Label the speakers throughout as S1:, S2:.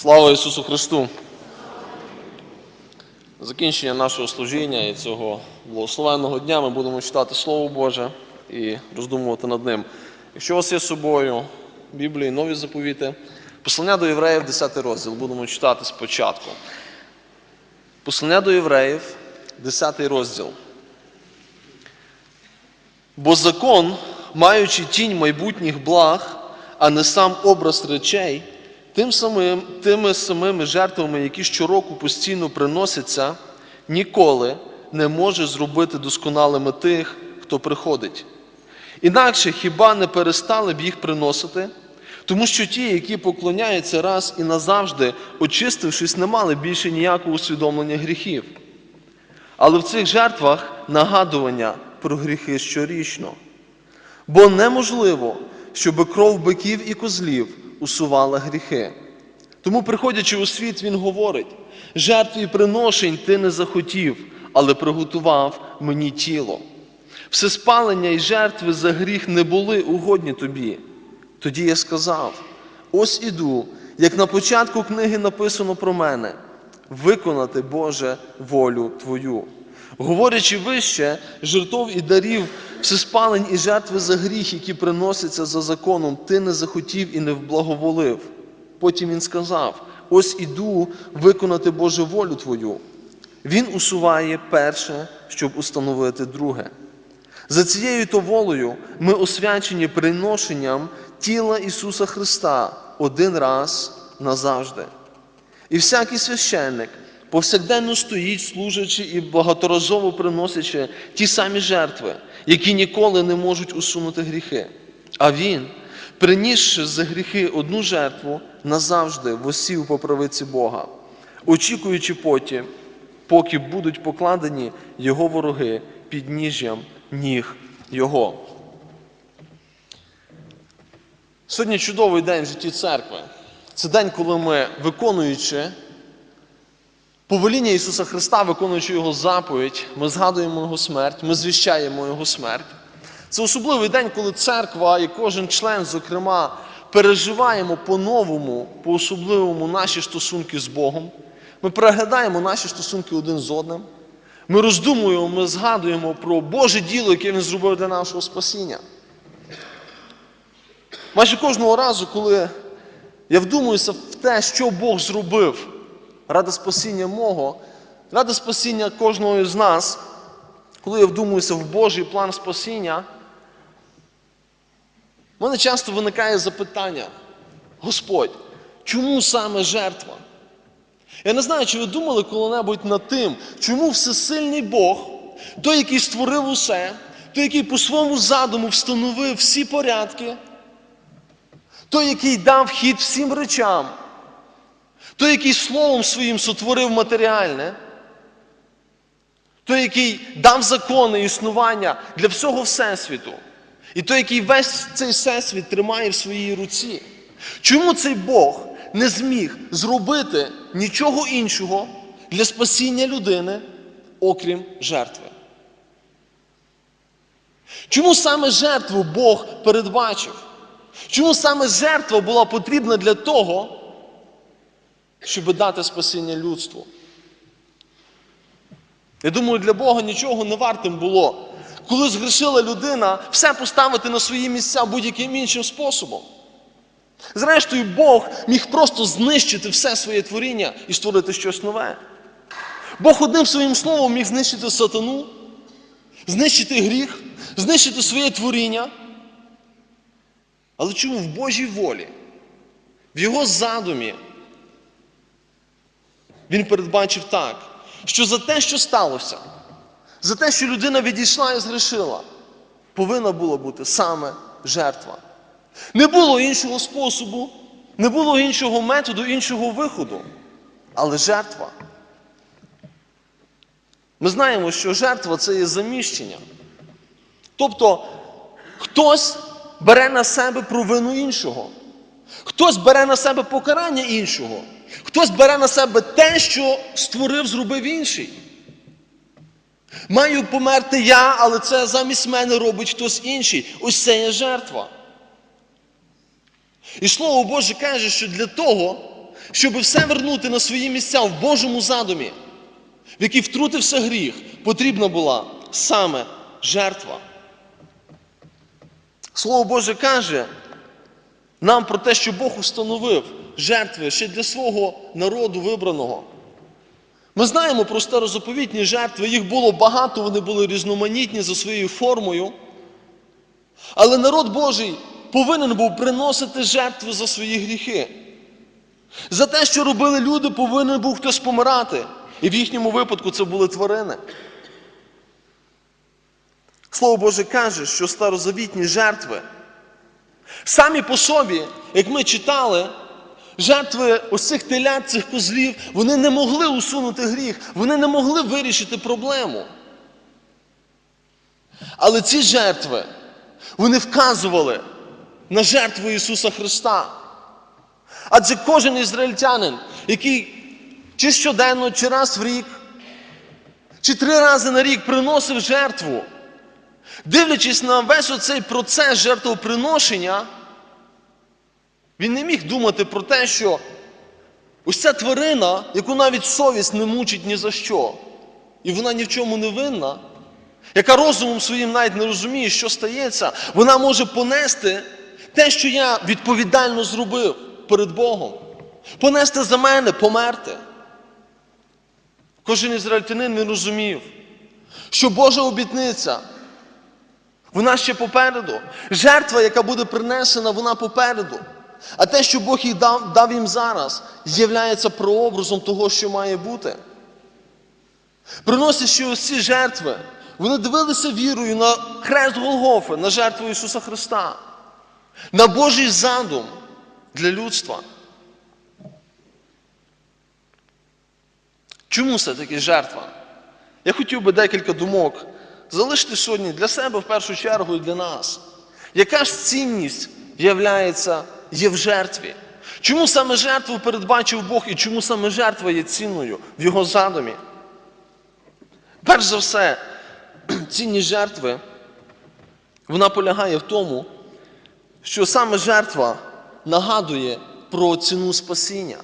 S1: Слава Ісусу Христу! Закінчення нашого служіння і цього благословенного дня ми будемо читати Слово Боже і роздумувати над ним. Якщо у вас є з собою Біблії, нові заповіти, послання до євреїв, 10 розділ, будемо читати спочатку. Послання до євреїв, 10 розділ. Бо закон, маючи тінь майбутніх благ, а не сам образ речей, тим самим, тими самими жертвами, які щороку постійно приносяться, ніколи не може зробити досконалими тих, хто приходить. Інакше хіба не перестали б їх приносити? Тому що ті, які поклоняються раз і назавжди, очистившись, не мали більше ніякого усвідомлення гріхів. Але в цих жертвах нагадування про гріхи щорічно. Бо неможливо, щоб кров биків і козлів усувала гріхи. Тому, приходячи у світ, він говорить: жертв і приношень ти не захотів, але приготував мені тіло. Все спалення і жертви за гріх не були угодні тобі. Тоді я сказав: ось іду, як на початку книги написано про мене, виконати, Боже, волю Твою. Говорячи вище, жертов і дарів, всеспалень і жертви за гріх, які приносяться за законом, ти не захотів і не вблаговолив. Потім він сказав: ось іду виконати Божу волю Твою. Він усуває перше, щоб установити друге. За цією то волею ми освячені приношенням тіла Ісуса Христа один раз назавжди. І всякий священник повсякденно стоїть, служачи і багаторазово приносячи ті самі жертви, які ніколи не можуть усунути гріхи. А Він, принісши за гріхи одну жертву, назавжди восів по правиці Бога, очікуючи потім, поки будуть покладені Його вороги під ніжжям ніг Його. Сьогодні чудовий день в житті церкви. Це день, коли ми, виконуючи повеління Ісуса Христа, виконуючи Його заповідь, ми згадуємо Його смерть, ми звіщаємо Його смерть. Це особливий день, коли церква і кожен член, зокрема, переживаємо по-новому, по-особливому наші стосунки з Богом. Ми переглядаємо наші стосунки один з одним. Ми роздумуємо, ми згадуємо про Боже діло, яке Він зробив для нашого спасіння. Майже кожного разу, коли я вдумуюся в те, що Бог зробив ради спасіння мого, ради спасіння кожного з нас, коли я вдумуюся в Божий план спасіння, в мене часто виникає запитання: Господь, чому саме жертва? Я не знаю, чи ви думали коли-небудь над тим, чому всесильний Бог, той, який створив усе, той, який по своєму задуму встановив всі порядки, той, який дав хід всім речам, той, який словом своїм сотворив матеріальне, той, який дав закони існування для всього Всесвіту, і той, який весь цей всесвіт тримає в своїй руці. Чому цей Бог не зміг зробити нічого іншого для спасіння людини, окрім жертви? Чому саме жертву Бог передбачив? Чому саме жертва була потрібна для того, щоб дати спасіння людству? Я думаю, для Бога нічого не вартим було, коли згрішила людина, все поставити на свої місця будь-яким іншим способом. Зрештою, Бог міг просто знищити все своє творіння і створити щось нове. Бог одним своїм словом міг знищити сатану, знищити гріх, знищити своє творіння. Але чому в Божій волі, в Його задумі, Він передбачив так, що за те, що сталося, за те, що людина відійшла і згрішила, повинна була бути саме жертва. Не було іншого способу, не було іншого методу, іншого виходу. Але жертва. Ми знаємо, що жертва це є заміщення. Тобто хтось бере на себе провину іншого, хтось бере на себе покарання іншого, хтось бере на себе те, що створив, зробив інший. Маю померти я, але це замість мене робить хтось інший. Ось це є жертва. І Слово Боже каже, що для того, щоб все вернути на свої місця в Божому задумі, в який втрутився гріх, потрібна була саме жертва. Слово Боже каже нам про те, що Бог установив жертви ще для свого народу вибраного. Ми знаємо про старозаповітні жертви, їх було багато, вони були різноманітні за своєю формою. Але народ Божий повинен був приносити жертви за свої гріхи. За те, що робили люди, повинен був хтось помирати. І в їхньому випадку це були тварини. Слово Боже каже, що старозавітні жертви самі по собі, як ми читали, жертви ось телят, цих козлів, вони не могли усунути гріх, вони не могли вирішити проблему. Але ці жертви, вони вказували на жертву Ісуса Христа. Адже кожен ізраїльтянин, який чи щоденно, чи раз в рік, чи три рази на рік приносив жертву, дивлячись на весь оцей процес жертвоприношення, він не міг думати про те, що ось ця тварина, яку навіть совість не мучить ні за що, і вона ні в чому не винна, яка розумом своїм навіть не розуміє, що стається, вона може понести те, що я відповідально зробив перед Богом. Понести за мене, померти. Кожен ізраїльтянин не розумів, що Божа обітниця, вона ще попереду. Жертва, яка буде принесена, вона попереду. А те, що Бог їй дав, дав їм зараз, з'являється прообразом того, що має бути. Приносячи ось ці жертви, вони дивилися вірою на хрест Голгофи, на жертву Ісуса Христа, на Божий задум для людства. Чому все-таки жертва? Я хотів би декілька думок залишити сьогодні для себе в першу чергу і для нас. Яка ж цінність являється, є в жертві? Чому саме жертву передбачив Бог і чому саме жертва є цінною в його задумі? Перш за все, цінність жертви, вона полягає в тому, що саме жертва нагадує про ціну спасіння.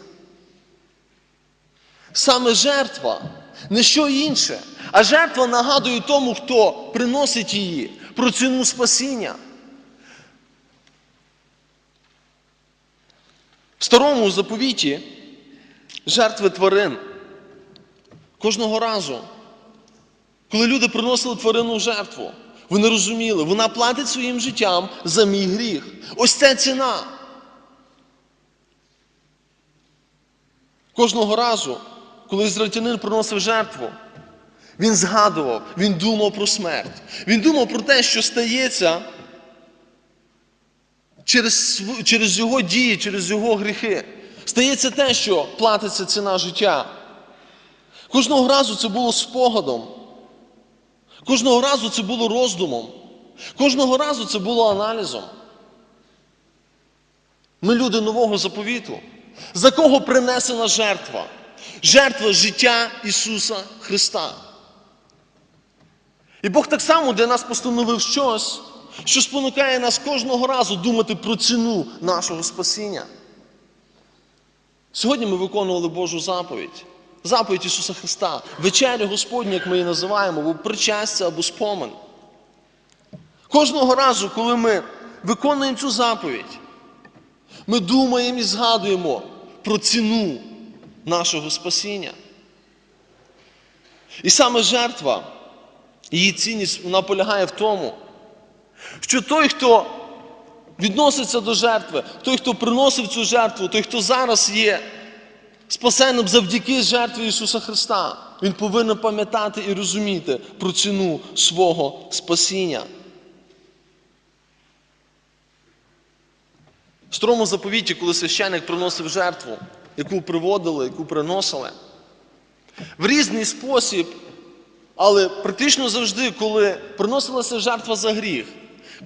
S1: Саме жертва не що інше, а жертва нагадує тому, хто приносить її про ціну спасіння. В старому заповіті жертви тварин кожного разу, коли люди приносили тварину в жертву, вони розуміли, вона платить своїм життям за мій гріх. Ось це ціна. Кожного разу, коли ізраїльтянин приносив жертву, він згадував, він думав про смерть. Він думав про те, що стається через, через його дії, через його гріхи. Стається те, що платиться ціна життя. Кожного разу це було спогадом. Кожного разу це було роздумом. Кожного разу це було аналізом. Ми люди нового заповіту. За кого принесена жертва? Жертва життя Ісуса Христа. І Бог так само для нас постановив щось, що спонукає нас кожного разу думати про ціну нашого спасіння. Сьогодні ми виконували Божу заповідь. Заповідь Ісуса Христа, вечеря Господня, як ми її називаємо, або причастя, або спомин. Кожного разу, коли ми виконуємо цю заповідь, ми думаємо і згадуємо про ціну нашого спасіння. І саме жертва, її цінність вона полягає в тому, що той, хто відноситься до жертви, той, хто приносив цю жертву, той, хто зараз є спасенним завдяки жертві Ісуса Христа, він повинен пам'ятати і розуміти про ціну свого спасіння. В старому заповіті, коли священник приносив жертву, яку приводили, яку приносили, в різний спосіб, але практично завжди, коли приносилася жертва за гріх,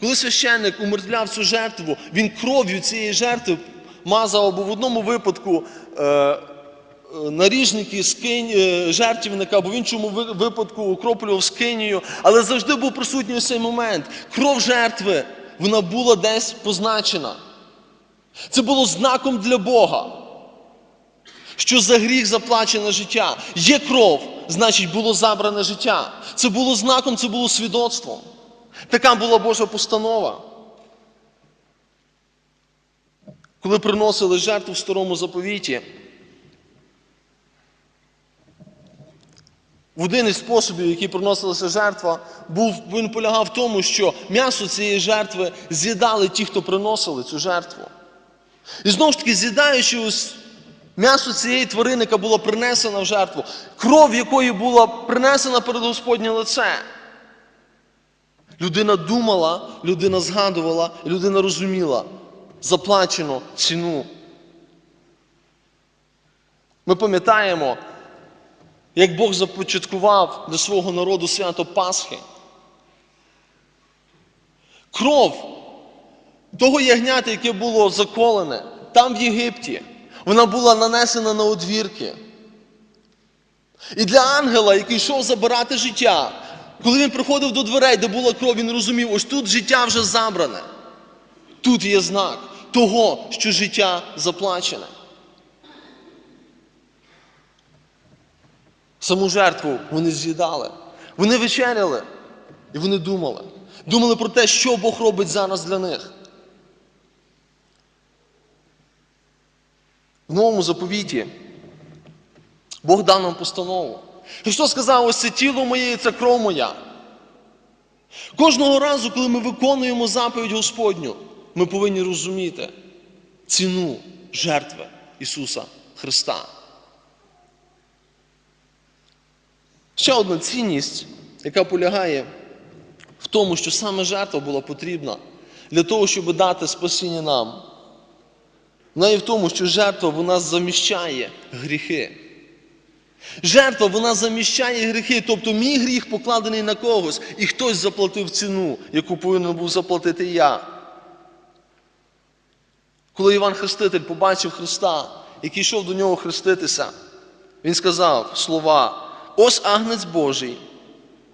S1: коли священник умертвляв цю жертву, він кров'ю цієї жертви мазав або в одному випадку е, е, наріжники скинь, е, жертвівника, або в іншому випадку окроплював скинію, але завжди був присутній цей момент. Кров жертви, вона була десь позначена. Це було знаком для Бога. Що за гріх заплачене життя. Є кров, значить було забране життя. Це було знаком, це було свідоцтвом. Така була Божа постанова. Коли приносили жертву в старому заповіті, в один із способів, який приносилася жертва, був, він полягав в тому, що м'ясо цієї жертви з'їдали ті, хто приносили цю жертву. І знову ж таки, з'їдаючи ось м'ясо цієї тварини, яка була принесена в жертву, кров якої була принесена перед Господнє лице. Людина думала, людина згадувала, людина розуміла заплачено ціну. Ми пам'ятаємо, як Бог започаткував для свого народу свято Пасхи. Кров того ягнята, яке було заколене там в Єгипті, вона була нанесена на одвірки. І для ангела, який йшов забирати життя, коли він приходив до дверей, де була кров, він розумів, ось тут життя вже забране. Тут є знак того, що життя заплачене. Саму жертву вони з'їдали. Вони вечеряли і вони думали. Думали про те, що Бог робить зараз для них. В новому заповіті Бог дав нам постанову. Христос сказав, ось це тіло моє і це кров моя. Кожного разу, коли ми виконуємо заповідь Господню, ми повинні розуміти ціну жертви Ісуса Христа. Ще одна цінність, яка полягає в тому, що саме жертва була потрібна для того, щоб дати спасіння нам. Вона є в тому, що жертва вона заміщає гріхи. Жертва вона заміщає гріхи, тобто мій гріх покладений на когось, і хтось заплатив ціну, яку повинен був заплатити я. Коли Іван Хреститель побачив Христа, який йшов до нього хреститися, він сказав слова: ось агнець Божий,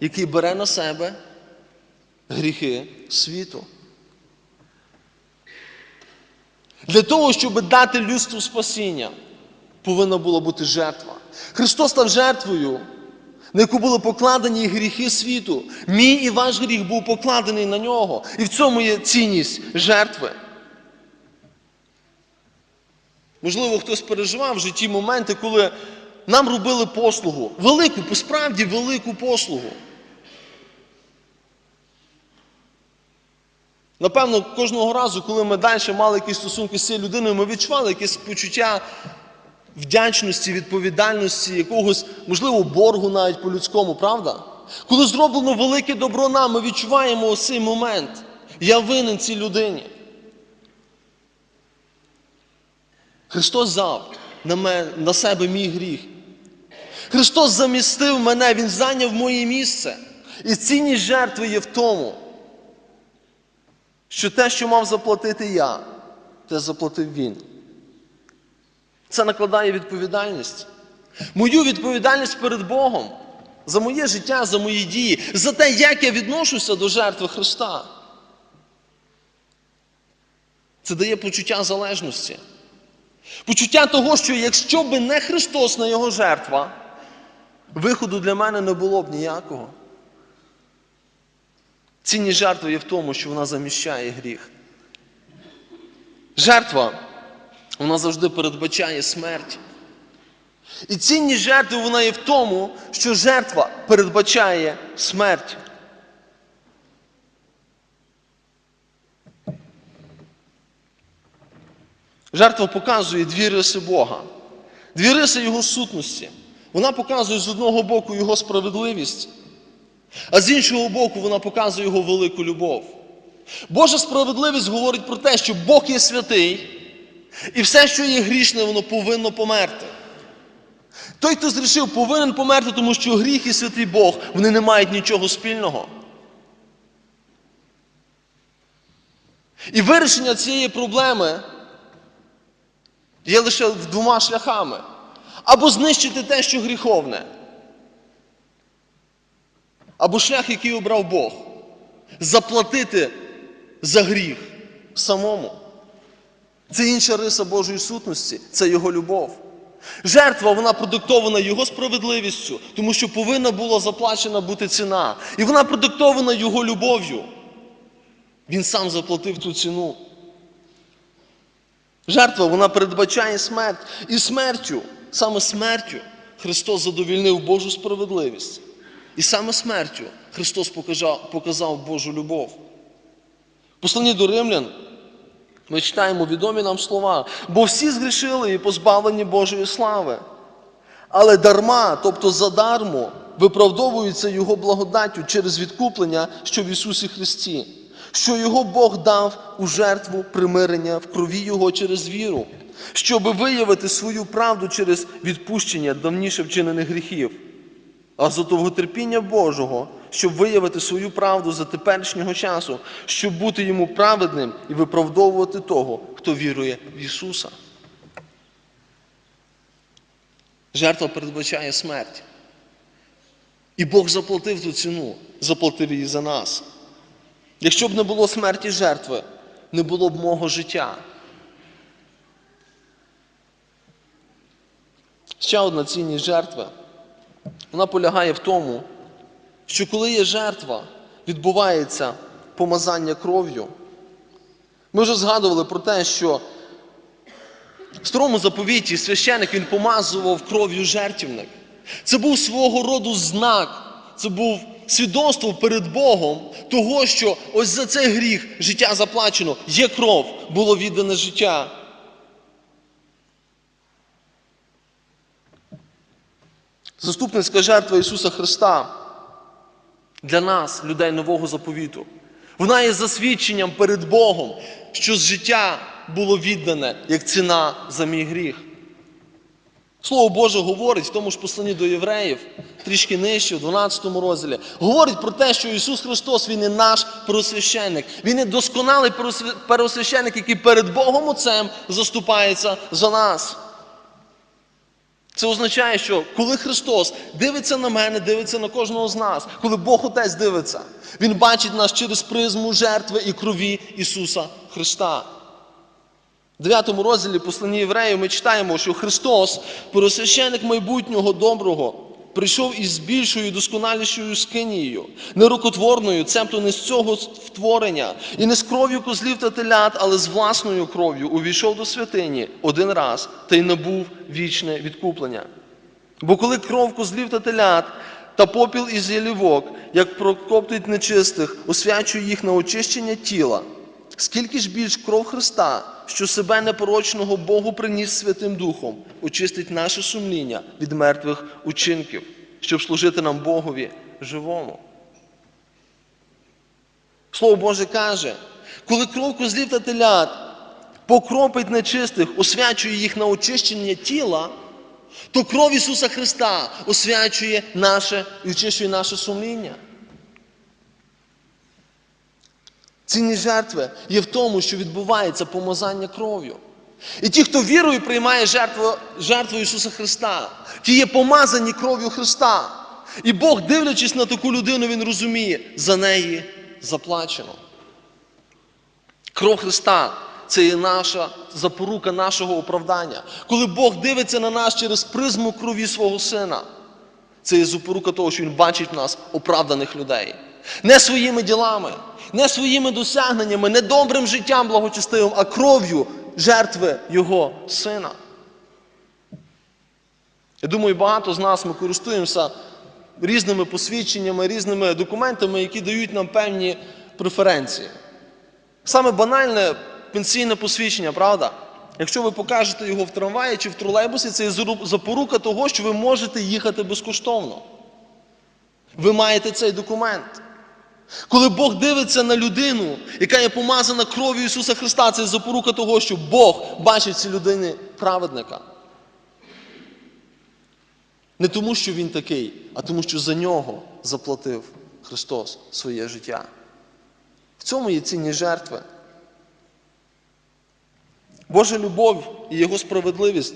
S1: який бере на себе гріхи світу. Для того, щоб дати людству спасіння, повинна була бути жертва. Христос став жертвою, на яку були покладені гріхи світу. Мій і ваш гріх був покладений на нього. І в цьому є цінність жертви. Можливо, хтось переживав в житті моменти, коли нам робили послугу. Велику, посправді велику послугу. Напевно, кожного разу, коли ми далі мали якісь стосунки з цією людиною, ми відчували якесь почуття вдячності, відповідальності, якогось, можливо, боргу навіть по-людському, правда? Коли зроблено велике добро нам, ми відчуваємо ось цей момент. Я винен цій людині. Христос взяв на, на себе мій гріх. Христос замістив мене, Він зайняв моє місце. І цінність жертви є в тому, що те, що мав заплатити я, те заплатив Він. Це накладає відповідальність. Мою відповідальність перед Богом за моє життя, за мої дії, за те, як я відношуся до жертви Христа. Це дає почуття залежності. Почуття того, що якщо би не Христос на Його жертва, виходу для мене не було б ніякого. Цінність жертви є в тому, що вона заміщає гріх. Жертва, вона завжди передбачає смерть. І цінність жертви вона є в тому, що жертва передбачає смерть. Жертва показує дві риси Бога, дві риси Його сутності. Вона показує з одного боку Його справедливість, а з іншого боку, вона показує Його велику любов. Божа справедливість говорить про те, що Бог є святий, і все, що є грішне, воно повинно померти. Той, хто зрішив, повинен померти, тому що гріх і святий Бог вони не мають нічого спільного. І вирішення цієї проблеми є лише двома шляхами. Або знищити те, що гріховне, або шлях, який обрав Бог, заплатити за гріх самому. Це інша риса Божої сутності, це Його любов. Жертва вона продиктована Його справедливістю, тому що повинна була заплачена бути ціна. І вона продиктована Його любов'ю. Він сам заплатив ту ціну. Жертва вона передбачає смерть. І смертю, саме смертю, Христос задовільнив Божу справедливість. І саме смертю Христос показав, Божу любов. В Посланні до римлян ми читаємо відомі нам слова, бо всі згрішили і позбавлені Божої слави. Але дарма, тобто задармо, виправдовується Його благодаттю через відкуплення, що в Ісусі Христі, що Його Бог дав у жертву примирення в крові Його через віру, щоб виявити свою правду через відпущення давніше вчинених гріхів, а за довготерпіння Божого, щоб виявити свою правду за теперішнього часу, щоб бути йому праведним і виправдовувати того, хто вірує в Ісуса. Жертва передбачає смерть. І Бог заплатив ту ціну, заплатив її за нас. Якщо б не було смерті жертви, не було б мого життя. Ще одна цінність жертви. Вона полягає в тому, що коли є жертва, відбувається помазання кров'ю. Ми вже згадували про те, що в старому заповіті священик він помазував кров'ю жертівник. Це був свого роду знак, це був свідоцтво перед Богом того, що ось за цей гріх життя заплачено, є кров, було віддане життя. Заступницька жертва Ісуса Христа для нас, людей нового заповіту. Вона є засвідченням перед Богом, що життя було віддане як ціна за мій гріх. Слово Боже говорить в тому ж посланні до євреїв, трішки нижче, в 12 розділі, говорить про те, що Ісус Христос Він є наш первосвященник. Він є досконалий первосвященник, який перед Богом Отцем заступається за нас. Це означає, що коли Христос дивиться на мене, дивиться на кожного з нас, коли Бог Отець дивиться, Він бачить нас через призму жертви і крові Ісуса Христа. В 9 розділі послання євреїв ми читаємо, що Христос, первосвященик майбутнього доброго, прийшов із більшою досконалішою скинією, нерукотворною, цемто не з цього втворення, і не з кров'ю козлів та телят, але з власною кров'ю увійшов до святині один раз та й набув вічне відкуплення. Бо коли кров козлів та телят та попіл із ялівок, як прокоптить нечистих, освячує їх на очищення тіла, скільки ж більш кров Христа, що себе непорочного Богу приніс Святим Духом, очистить наше сумління від мертвих учинків, щоб служити нам Богові живому. Слово Боже каже, коли кров козлів та телят покропить нечистих, освячує їх на очищення тіла, то кров Ісуса Христа освячує наше і очищує наше сумління. Цінність жертви є в тому, що відбувається помазання кров'ю. І ті, хто вірою приймає жертву, жертву Ісуса Христа, ті є помазані кров'ю Христа. І Бог, дивлячись на таку людину, Він розуміє, за неї заплачено. Кров Христа це є наша запорука нашого оправдання. Коли Бог дивиться на нас через призму крові свого Сина, це є запорука того, що Він бачить в нас оправданих людей. Не своїми ділами, не своїми досягненнями, не добрим життям благочестивим, а кров'ю жертви Його Сина. Я думаю, багато з нас ми користуємося різними посвідченнями, різними документами, які дають нам певні преференції. Саме банальне пенсійне посвідчення, правда? Якщо ви покажете його в трамваї чи в тролейбусі, це є запорука того, що ви можете їхати безкоштовно. Ви маєте цей документ. Коли Бог дивиться на людину, яка є помазана кров'ю Ісуса Христа, це запорука того, що Бог бачить цій людини праведника. Не тому, що Він такий, а тому, що за нього заплатив Христос своє життя. В цьому є цінні жертви. Божа любов і Його справедливість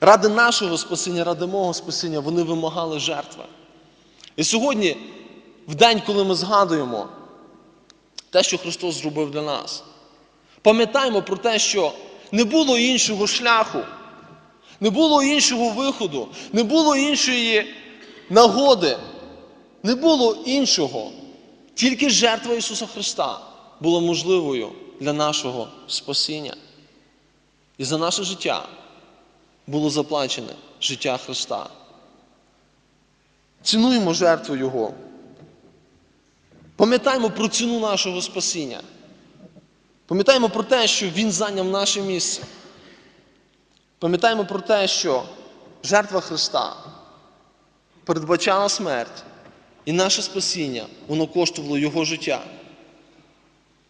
S1: ради нашого спасіння, ради мого спасіння, вони вимагали жертви. І сьогодні, в день, коли ми згадуємо те, що Христос зробив для нас, пам'ятаємо про те, що не було іншого шляху, Не було іншого виходу, не було іншої нагоди, не було іншого. Тільки жертва Ісуса Христа була можливою для нашого спасіння. І за наше життя було заплачене життя Христа. Цінуємо жертву Його. Пам'ятаємо про ціну нашого спасіння. Пам'ятаємо про те, що Він зайняв наше місце. Пам'ятаємо про те, що жертва Христа передбачала смерть, і наше спасіння, воно коштувало Його життя.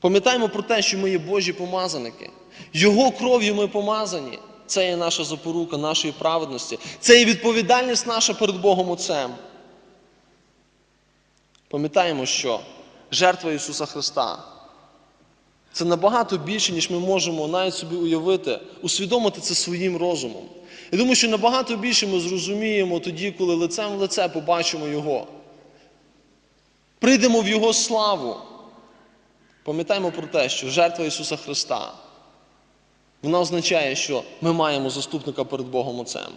S1: Пам'ятаємо про те, що ми є Божі помазаники. Його кров'ю ми помазані. Це є наша запорука нашої праведності. Це є відповідальність наша перед Богом Отцем. Пам'ятаємо, що жертва Ісуса Христа це набагато більше, ніж ми можемо навіть собі уявити, усвідомити це своїм розумом. Я думаю, що набагато більше ми зрозуміємо тоді, коли лицем в лице побачимо Його. Прийдемо в Його славу. Пам'ятаємо про те, що жертва Ісуса Христа, вона означає, що ми маємо заступника перед Богом Отцем.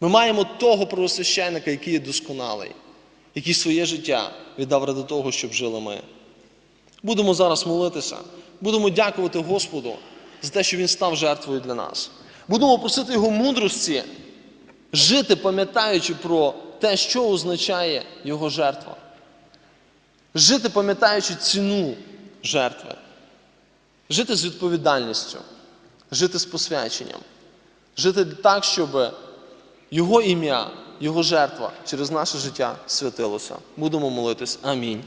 S1: Ми маємо того правосвященника, який є досконалий, який своє життя віддав ради того, щоб жили ми. Будемо зараз молитися, будемо дякувати Господу за те, що Він став жертвою для нас. Будемо просити Його мудрості жити, пам'ятаючи про те, що означає Його жертва. Жити, пам'ятаючи ціну жертви, жити з відповідальністю, жити з посвяченням, жити так, щоб Його ім'я, Його жертва через наше життя святилося. Будемо молитись. Амінь.